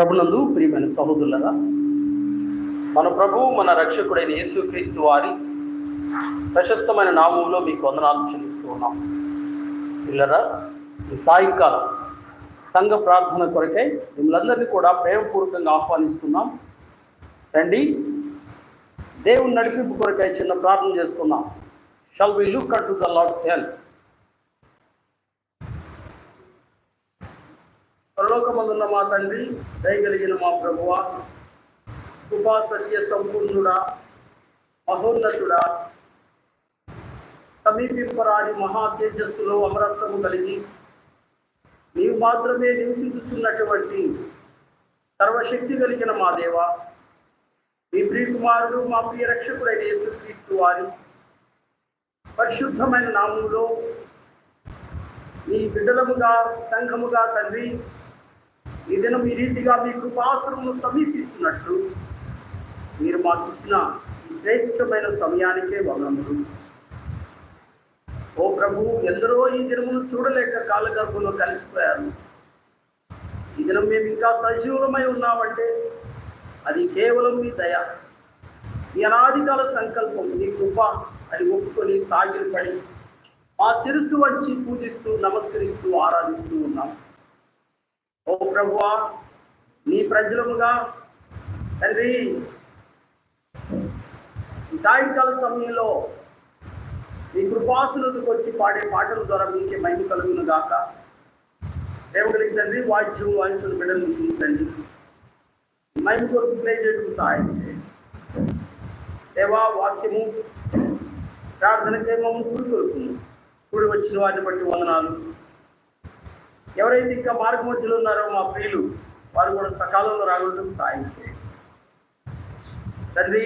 ప్రభునందు ప్రియమైన సహోదరులరా మన ప్రభు మన రక్షకుడైన యేసుక్రీస్తు వారి ప్రశస్తమైన నామంలో మీకు వందనాలు చెల్లిస్తూ ఉన్నాం. పిల్లరా ఈ సాయంకాలం సంఘ ప్రార్థన కొరకై మిమ్మల్ందరినీ కూడా ప్రేమపూర్వకంగా ఆహ్వానిస్తున్నాం. రండి దేవుని నడిపింపు కొరకై చిన్న ప్రార్థన చేస్తున్నాం. Shall we look at to the Lord's help పరలోకమందున్న మా తండ్రి దయగలిగిన మా ప్రభువ కృపా సత్య సంపూర్ణుడా మహోన్నతుడా సమీపింపరాని మహా తేజస్సులో అమరత్వము కలిగి నీవు మాత్రమే నివసించుతున్నటువంటి సర్వశక్తి కలిగిన మా దేవ మీ ప్రియకుమారుడు మా ప్రియ రక్షకుడైన యేసుక్రీస్తు వారి పరిశుద్ధమైన నామంలో మీ బిడ్డలముగా సంఘముగా తండ్రి ఈ దినం ఈ రీతిగా మీ కృపాసనము సమీపిస్తున్నట్లు మీరు మాకు ఇచ్చిన విశ్రేష్టమైన శ్రేష్టమైన సమయానికే వందనములు. ఓ ప్రభు ఎందరో ఈ దినమును చూడలేక కాలగర్భంలో కలిసిపోయారు. ఈ దినం మేము ఇంకా సజీవులమై ఉన్నామంటే అది కేవలం మీ దయ మీ అనాధికాల సంకల్పం మీ కృప అని ఒప్పుకొని సాగిలపడి మా శిరస్సు వంచి పూజిస్తూ నమస్కరిస్తూ ఆరాధిస్తూ ఉన్నాం. ఓ ప్రభువా నీ ప్రజలముగా తండ్రి సాయంకాల సమయంలో మీ కృపాసులకు వచ్చి పాడే పాటల ద్వారా మీకే మహిమ కలుగును గాక. దేవుడికి తండ్రి వాద్యం వాయించిన బిడ్డలు తీర్చండి మైండ్ కొరకు ప్లే చేయడం సహాయం చేయండి. దేవా వాక్యము ప్రార్థనకేమో కూడి కొరుకుంది కూడి వచ్చిన వారిని బట్టి వందనాలు. ఎవరైతే ఇంకా మార్గ మధ్యలో ఉన్నారో మా ప్రియులు వారు కూడా సకాలంలో రావడం సాయం చేయండి తండ్రి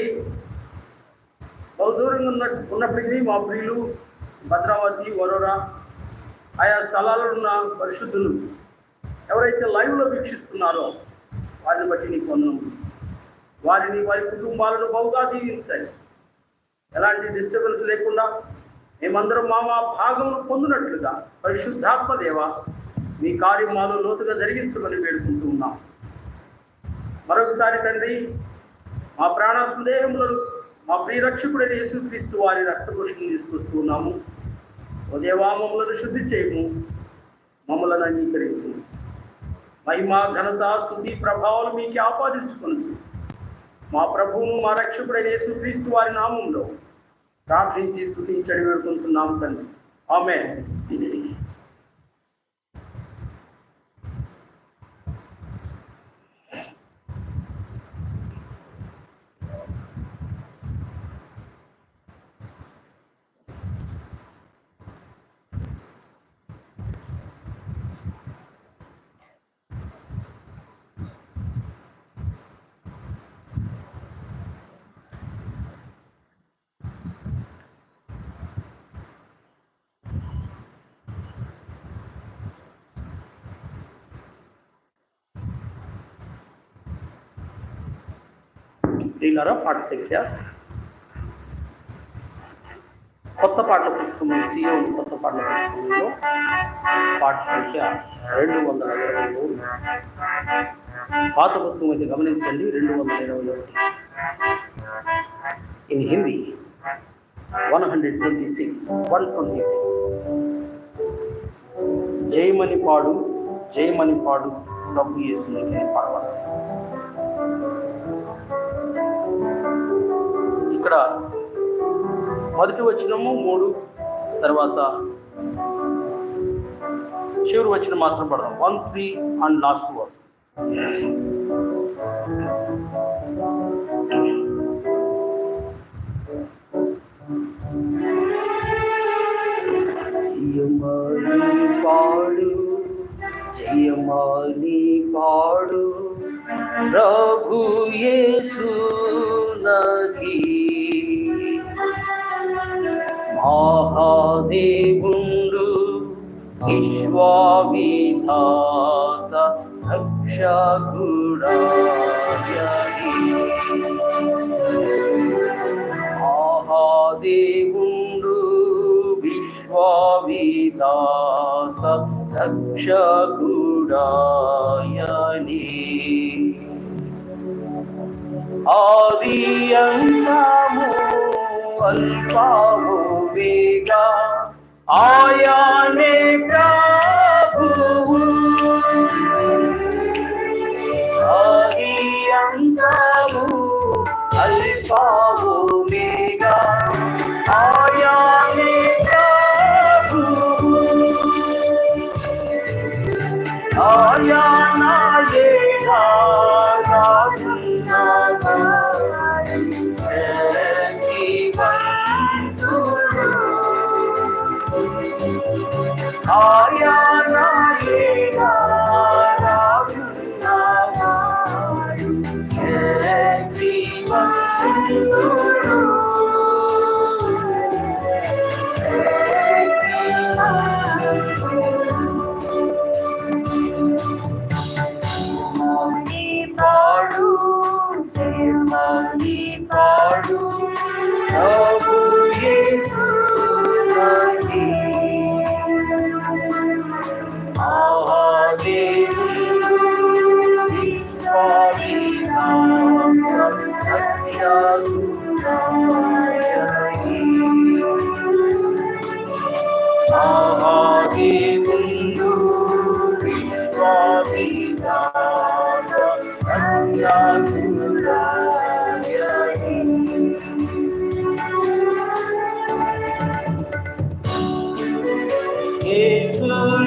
బహుదూరంగా ఉన్న ఉన్నప్పటికీ మా ప్రియులు భద్రావతి వరోరా ఆయా స్థలాల్లో ఉన్న పరిశుద్ధులు ఎవరైతే లైవ్లో వీక్షిస్తున్నారో వారిని బట్టి నీకు వందనం వారిని వారి కుటుంబాలను బహుగా దీవించండి. ఎలాంటి డిస్టర్బెన్స్ లేకుండా మేమందరం మా మా భాగం పొందినట్లుగా పరిశుద్ధాత్మ దేవ మీ కార్యం మాలో లోతుగా జరిగించమని వేడుకుంటూ ఉన్నాం. మరొకసారి తండ్రి మా ప్రాణ దేహములను మా ప్రియరక్షకుడైన యేసుక్రీస్తు వారి రక్తపురుషుని తీసుకొస్తూ ఉన్నాము. ఉదయవా మమ్మలను శుద్ధి చేయము మమ్మలను అంగీకరించు. మహిమ ఘనత శుద్ధి ప్రభావాలు మీకు ఆపాదించుకొనచ్చు మా ప్రభువును మా రక్షకుడైన యేసుక్రీస్తు వారి నామంలో ప్రార్థించి స్థుతించడి వేడుకుంటున్నాము తండ్రి. ఆమె ప్రియులారా పాట సంఖ్య. కొత్త పాటల పుస్తకం సీఎం కొత్త పాటల పుస్తకంలో పాట సంఖ్య రెండు వందల ఇరవై మూడు. పాత పుస్తకం అయితే గమనించండి రెండు వందల ఇరవై ఒకటి. In Hindi one hundred twenty six one twenty six. Jayamani పాడు జయమణి పాడు డబ్బు యేసునికి పాడవాలి ఇక్కడ మొదటి వచ్చినము మూడు తర్వాత చివరి వచ్చిన మాత్రం పడదాం. One three and last verse Jayamani పాడు జయమాని పాడు సు ఆది గుండు విశ్వావిధాత రక్షకుడాయ ఆహాది గుండు విశ్వావిధాత రక్షకుడాయని. ఆది అంతము అల్పాము ప్రభువిగా ఆయానే ప్రభువు. ఆది అల్పా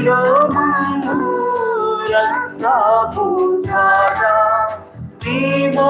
శిరోమణూరంగా పూజారా నీవో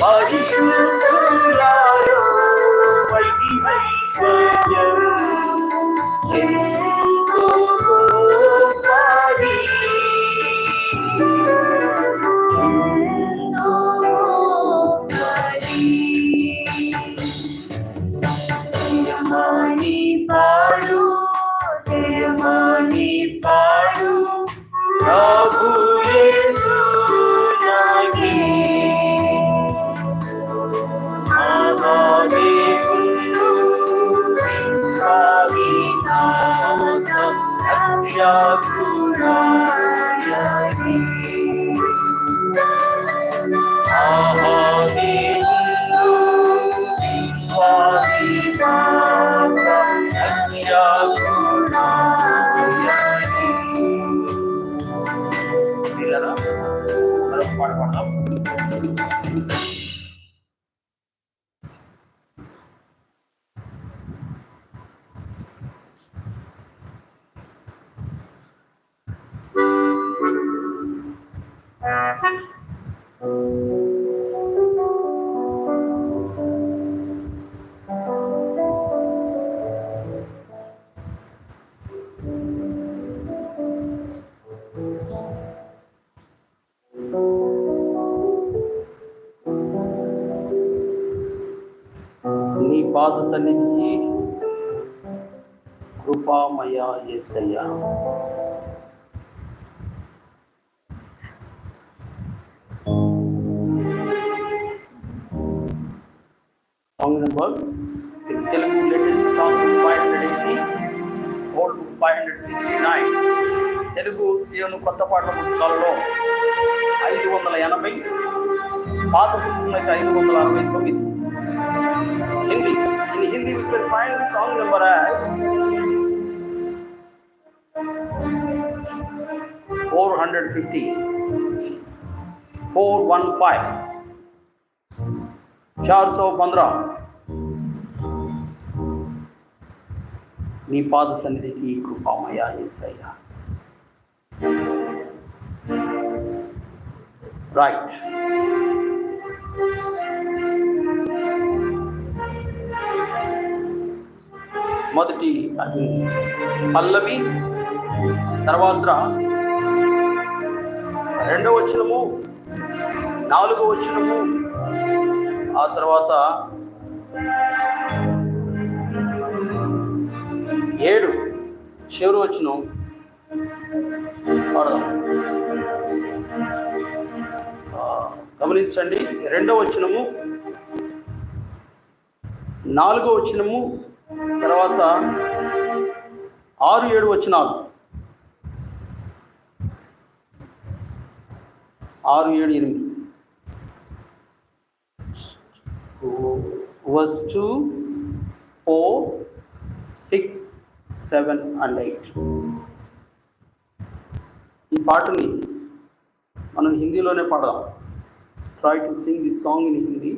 Barışın సన్నిధికి కృపామయ Yesayya song number Telugu latest song five hundred eighty four five hundred sixty nine Telugu CM కొత్త పాటల పుస్తకాలలో ఐదు వందల ఎనభై పాత పుస్తకం అయితే ఐదు వందల అరవై తొమ్మిది. Hindi. In Hindi, we can find song number as 450. 415. चार सौ पंद्रह नी पाद सन्निधि की कृपा मया ये सया राइट right. మొదటి పల్లవి తర్వాత రెండవ వచనము నాలుగవ వచనము ఆ తర్వాత ఏడు చివరి వచనం. పాడదాం. గమనించండి రెండవ వచనము నాలుగో వచనము తర్వాత తర్వాత ఆరు ఏడు వచ్చినాలు. ఆరు ఏడు ఎనిమిది. వచ్చు four six seven and eight. ఈ పాటని మనం హిందీలోనే పాడదాం. Try to sing the song in Hindi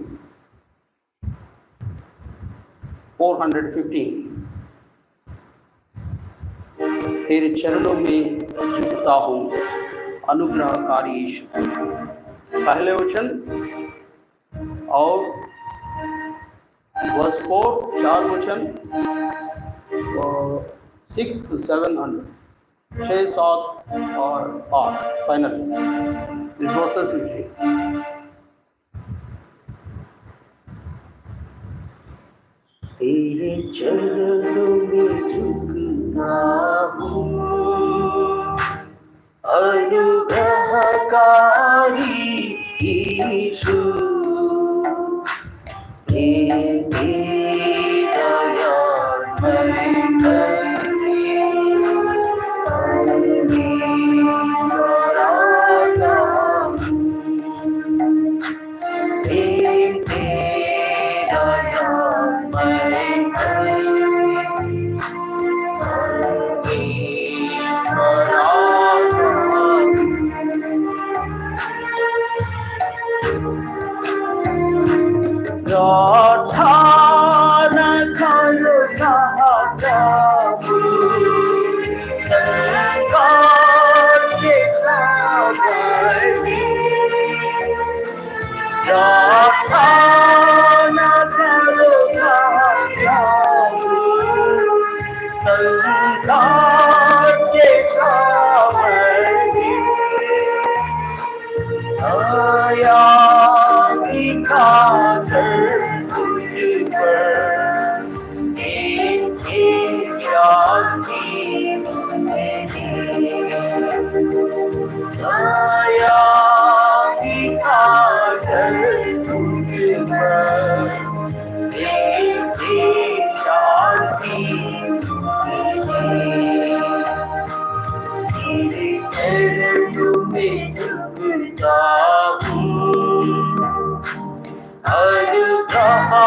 four hundred fifteen तेरे चरणों में झुकता हूँ। अनुग्रहकारी यीशु पहले वचन। और वर्स फोर चार वचन। सिक्स सेवन हंड्रेड छः सात और आठ। फाइनल रिसोर्सेस सी तेरे चरणों में झुकता അനുഗ്രഹകാരി ഈശു आया की खातर तुझ पर इनकी शांति मिली। तेरे चरणों में झुकता हूँ अनुग्रहकारी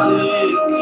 Hallelujah.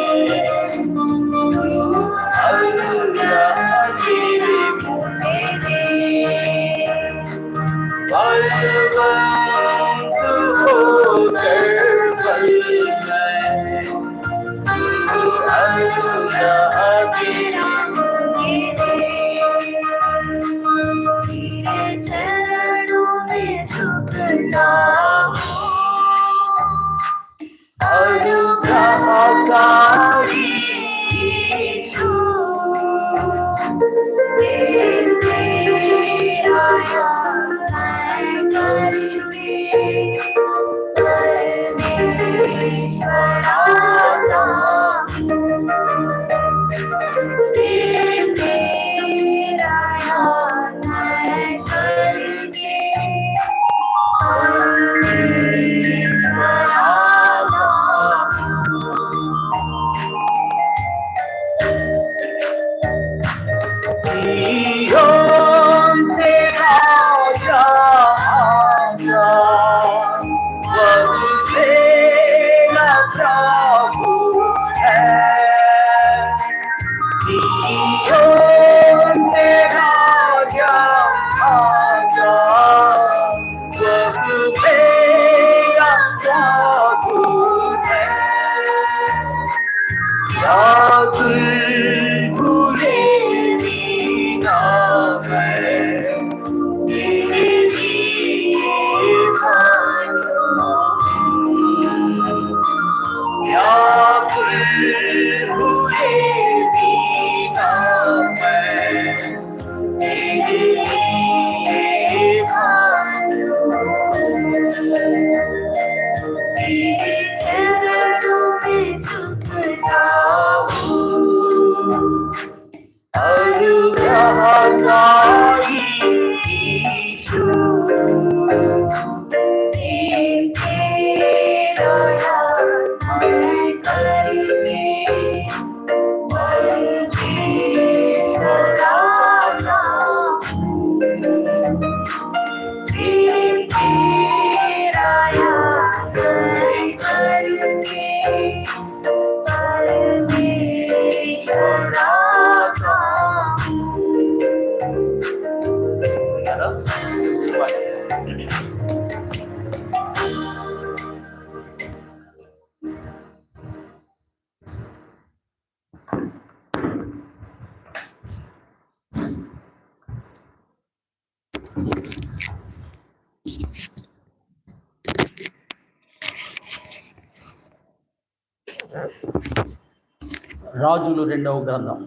రాజులు రెండవ గ్రంథం.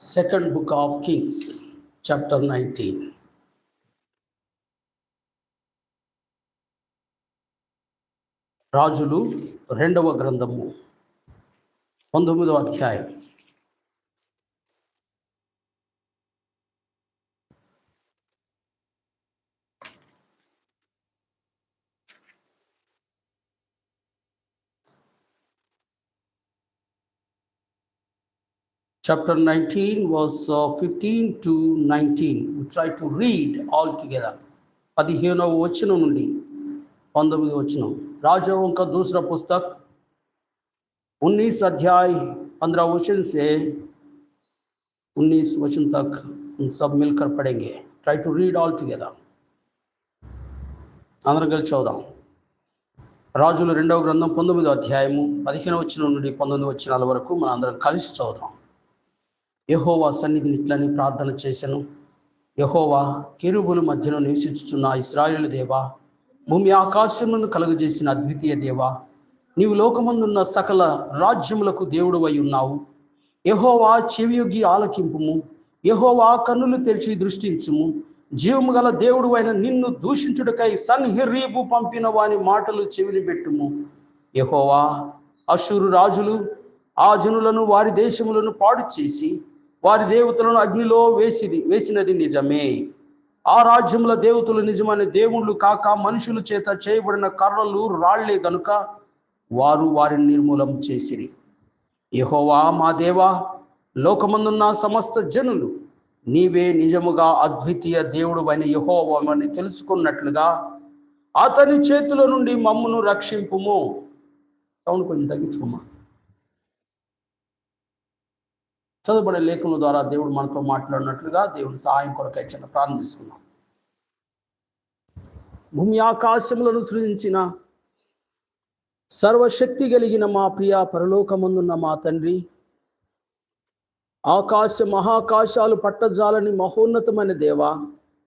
Second book of Kings chapter nineteen రాజులు రెండవ గ్రంథము పంతొమ్మిదవ అధ్యాయం. chapter 19 verse uh, 15 to 19 we try to read all together పదిహేనవ వచనం నుండి పంతొమ్మిది వచనం राजाओं का दूसरा पुस्तक 19 अध्याय 15 वचन से 19 वचन तक हम सब मिलकर पढ़ेंगे try to read all together అందరం కలిసి చదుదాం రాజులు రెండవ గ్రంథం పంతొమ్మిదో అధ్యాయము పదిహేను వచనం నుండి పంతొమ్మిది వచనాల వరకు మనం అందరం కలిసి చదుదాం యహోవా సన్నిధిని ఇట్లని ప్రార్థన చేశాను. యహోవా కెరుబుల మధ్యలో నివసించుచున్న ఇస్రాయుల దేవా భూమి ఆకాశములను కలుగజేసిన అద్వితీయ దేవా నీవు లోకమందున్న సకల రాజ్యములకు దేవుడు అయి ఉన్నావు. యహోవా చెవియొగ్గి ఆలకింపుము. యహోవా కన్నులు తెరిచి దృష్టించుము. జీవము గల దేవుడు అయిన నిన్ను దూషించుటకై సన్హిర్రీబు పంపిన వాని మాటలు చెవిని పెట్టుము. యహోవా అశూరు రాజులు ఆ జనులను వారి దేశములను పాడు చేసి వారి దేవతలను అగ్నిలో వేసిది వేసినది నిజమే. ఆ రాజ్యముల దేవతలు నిజమైన దేవుళ్ళు కాక మనుషుల చేత చేయబడిన కర్రలు రాళ్ళే గనుక వారు వారిని నిర్మూలం చేసిరి. యహోవా మా దేవా లోకమందున్న సమస్త జనులు నీవే నిజముగా అద్వితీయ దేవుడు అయిన యహోవని తెలుసుకున్నట్లుగా అతని చేతుల నుండి మమ్మును రక్షింపుము. సౌండ్ కొంచెం తగ్గించుకోమా? చదువుబడే లేఖనం ద్వారా దేవుడు మనతో మాట్లాడినట్లుగా దేవుని సహాయం కొరకై చిన్న ప్రార్థన భూమి ఆకాశములను సృజించిన సర్వశక్తి కలిగిన మా ప్రియ పరలోకమందున్న మా తండ్రి ఆకాశ మహాకాశాలు పట్టజాలని మహోన్నతమైన దేవా